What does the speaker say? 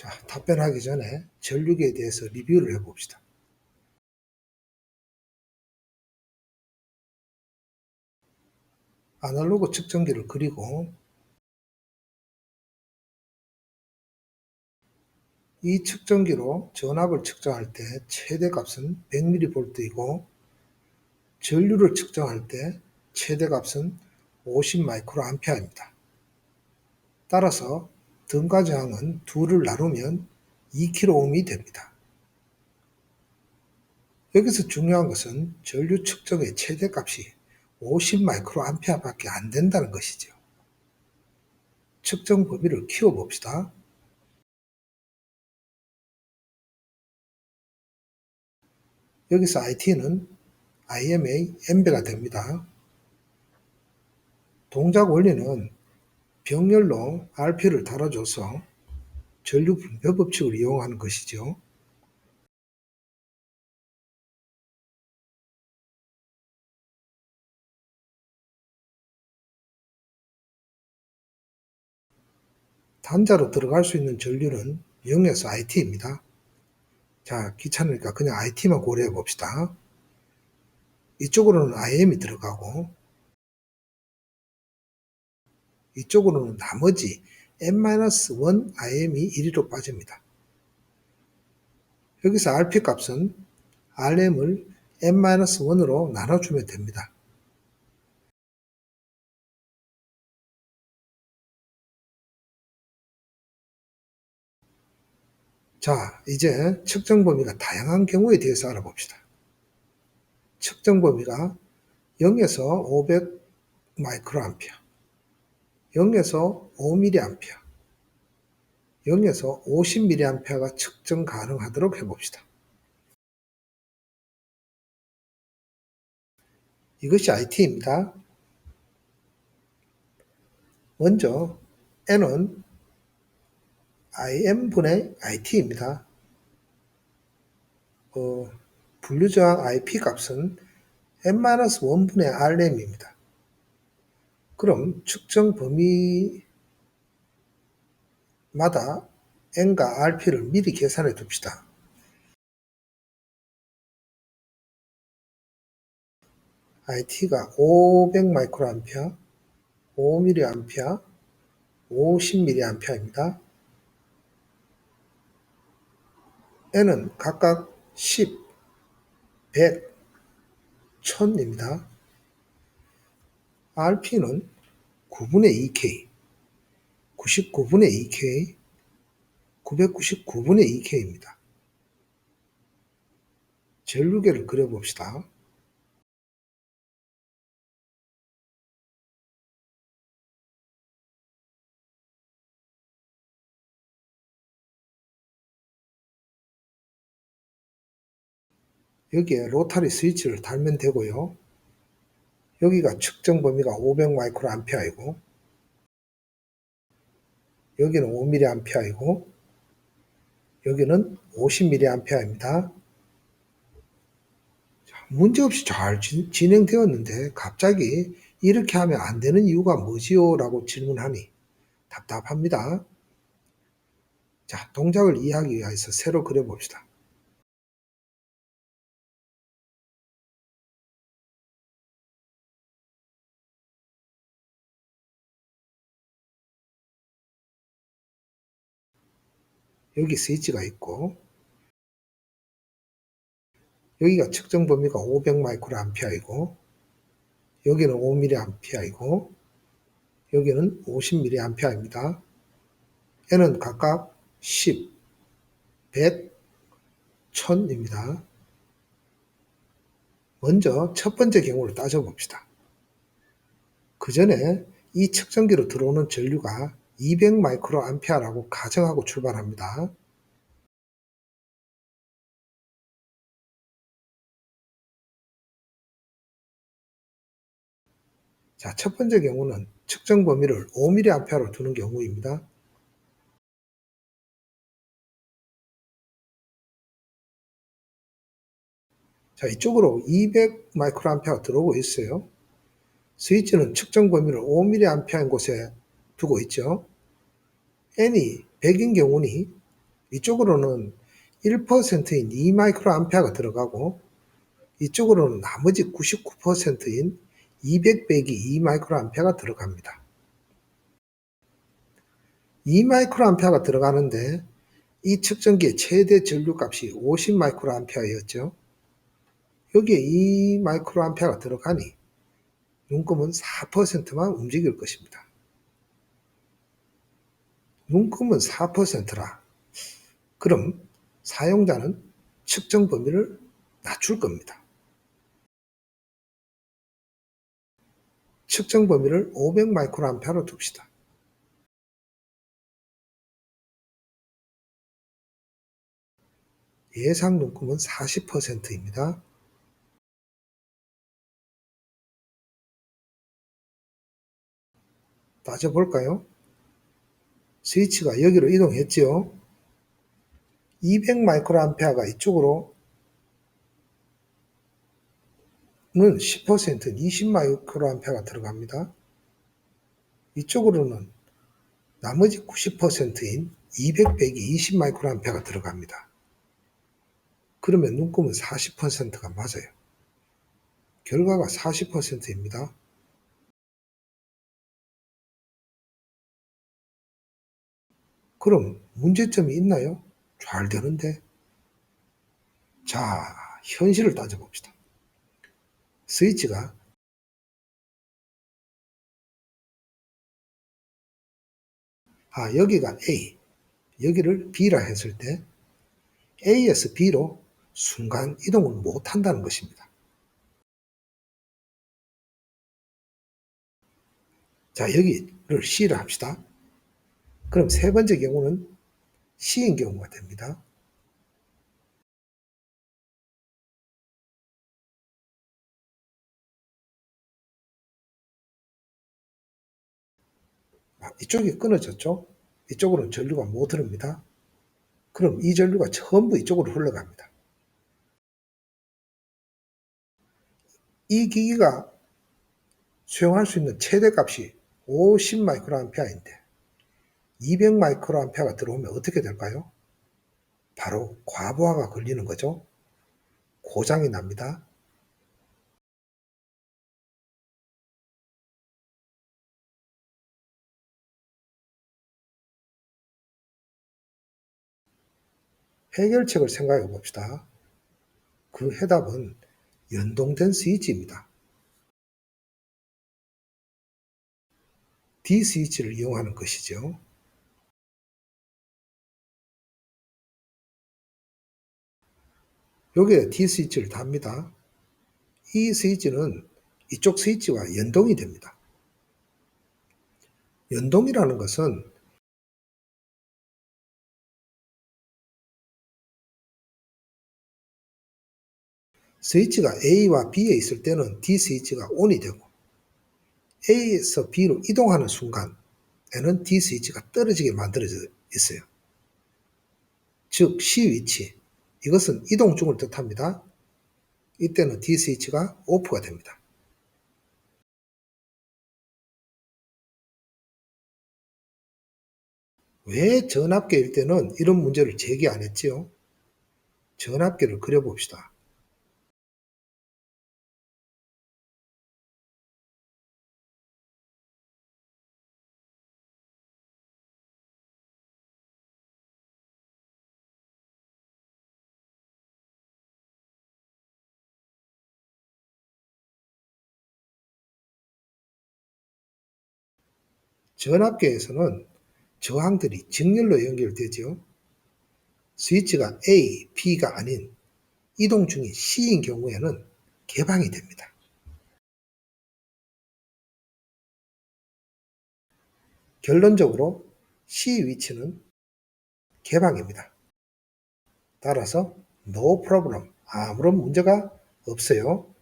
자, 답변하기 전에 전류계에 대해서 리뷰를 해봅시다. 아날로그 측정기를 그리고 이 측정기로 전압을 측정할 때 최대값은 100mV이고 전류를 측정할 때 최대값은 50마이크로암페어입니다. 따라서 등가 저항은 둘을 나누면 2kΩ이 됩니다. 여기서 중요한 것은 전류 측정의 최대값이 50 마이크로암페어 밖에 안 된다는 것이죠. 측정 범위를 키워봅시다. 여기서 IT는 IMA N배가 됩니다. 동작 원리는 병렬로 RP를 달아줘서 전류 분배 법칙을 이용하는 것이죠. 단자로 들어갈 수 있는 전류는 0에서 IT입니다. 자, 귀찮으니까 그냥 IT만 고려해 봅시다. 이쪽으로는 IM이 들어가고 이쪽으로는 나머지 n-1 IM이 1위로 빠집니다. 여기서 RP 값은 RM을 n-1으로 나눠주면 됩니다. 자, 이제 측정 범위가 다양한 경우에 대해서 알아봅시다. 측정 범위가 0에서 500 마이크로암피어, 0에서 5mA, 0에서 50mA가 측정 가능하도록 해봅시다. 이것이 IT입니다. 먼저 N은 IM분의 IT입니다. 어, 분류저항 IP 값은 n-1분의 RM입니다. 그럼 측정 범위마다 n과 rp를 미리 계산해 둡시다. IT가 500 마이크로암페어, 5mA, 50mA입니다. n은 각각 10, 100, 1000입니다. Rp는 9분의 2k, 99분의 2k, 999분의 2k입니다. 전류계를 그려봅시다. 여기에 로타리 스위치를 달면 되고요. 여기가 측정 범위가 500 마이크로암페어이고 여기는 5mA이고 여기는 50mA입니다. 문제없이 잘 진행되었는데 갑자기 이렇게 하면 안 되는 이유가 뭐지요? 라고 질문하니 답답합니다. 자, 동작을 이해하기 위해서 새로 그려봅시다. 여기 스위치가 있고 여기가 측정 범위가 500 마이크로암페어이고 여기는 5mA이고 여기는 50mA입니다. N은 각각 10, 100, 1000입니다. 먼저 첫 번째 경우를 따져봅시다. 그 전에 이 측정기로 들어오는 전류가 200 마이크로 암페어라고 가정하고 출발합니다. 자, 첫 번째 경우는 측정 범위를 5mA로 두는 경우입니다. 자, 이쪽으로 200 마이크로암페어 들어오고 있어요. 스위치는 측정 범위를 5mA인 곳에 두고 있죠. N이 100인 경우니 이쪽으로는 1%인 2마이크로암페어가 들어가고 이쪽으로는 나머지 99%인 200 빼기 2마이크로암페어가 들어갑니다. 2마이크로암페어가 들어가는데 이 측정기의 최대 전류값이 50마이크로암페어였죠. 여기에 2마이크로암페어가 들어가니 눈금은 4%만 움직일 것입니다. 눈금은 4%라. 그럼 사용자는 측정 범위를 낮출 겁니다. 측정 범위를 500 마이크로암페어로 둡시다. 예상 눈금은 40%입니다. 따져볼까요? 스위치가 여기로 이동했지요. 200 마이크로암페어가 이쪽으로 는 10%는 20 마이크로암페어가 들어갑니다. 이쪽으로는 나머지 90%인 200 빼기 20 마이크로암페어가 들어갑니다. 그러면 눈금은 40%가 맞아요. 결과가 40%입니다. 그럼 문제점이 있나요? 잘 되는데. 자, 현실을 따져봅시다. 스위치가 아, 여기가 A, 여기를 B라 했을 때 A에서 B로 순간 이동을 못 한다는 것입니다. 자, 여기를 C라 합시다. 그럼 세 번째 경우는 C인 경우가 됩니다. 아, 이쪽이 끊어졌죠? 이쪽으로는 전류가 못 흐릅니다. 그럼 이 전류가 전부 이쪽으로 흘러갑니다. 이 기기가 수용할 수 있는 최대 값이 50 마이크로 암페어인데 200 마이크로암페어가 들어오면 어떻게 될까요? 바로 과부하가 걸리는 거죠. 고장이 납니다. 해결책을 생각해 봅시다. 그 해답은 연동된 스위치입니다. D 스위치를 이용하는 것이죠. 여기에 D 스위치를 답니다. 이 스위치는 이쪽 스위치와 연동이 됩니다. 연동이라는 것은 스위치가 A와 B에 있을 때는 D 스위치가 ON이 되고 A에서 B로 이동하는 순간에는 D 스위치가 떨어지게 만들어져 있어요. 즉 C 위치 이것은 이동 중을 뜻합니다. 이때는 D 스위치가 오프가 됩니다. 왜 전압계일 때는 이런 문제를 제기 안 했지요? 전압계를 그려봅시다. 전압계에서는 저항들이 직렬로 연결되죠. 스위치가 A, B가 아닌 이동 중인 C인 경우에는 개방이 됩니다. 결론적으로 C 위치는 개방입니다. 따라서 no problem 아무런 문제가 없어요.